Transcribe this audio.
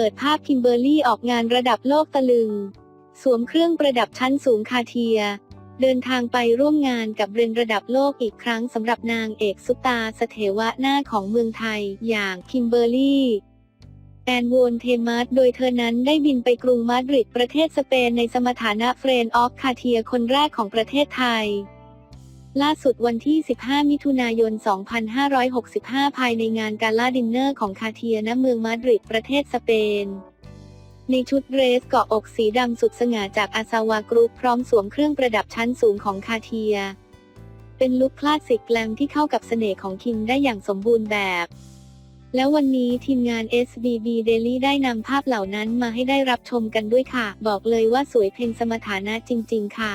เปิดภาพคิมเบอร์รี่ออกงานระดับโลกตะลึง สวมเครื่องประดับชั้นสูงคาเทีย เดินทางไปร่วมงานกับเบรนระดับโลกอีกครั้งสำหรับนางเอกซุปตาสเถวะหน้าของเมืองไทยอย่างคิมเบอร์รี่แอนโวนเทมัสโดยเธอนั้นได้บินไปกรุงมาดริดประเทศสเปนในสมฐานะเฟรนด์ออฟคาเทียคนแรกของประเทศไทย ล่าสุดวันที่ 15 มิถุนายน 2565 ภายในงานการล่าดินเนอร์ของคาเทียณเมืองมาดริดประเทศสเปน ในชุดเดรสเกาะอกสีดำสุดสง่าจากอาซาวากรุ๊ปพร้อมสวมเครื่องประดับชั้นสูงของคาเทีย เป็นลุคคลาสสิกแกลมที่เข้ากับเสน่ห์ของคิมได้อย่างสมบูรณ์แบบ แล้ววันนี้ทีมงาน SBB Daily ได้นำภาพเหล่านั้นมาให้ได้รับชมกันด้วยค่ะ บอกเลยว่าสวยเพ็งสมฐานะจริง ๆ ค่ะ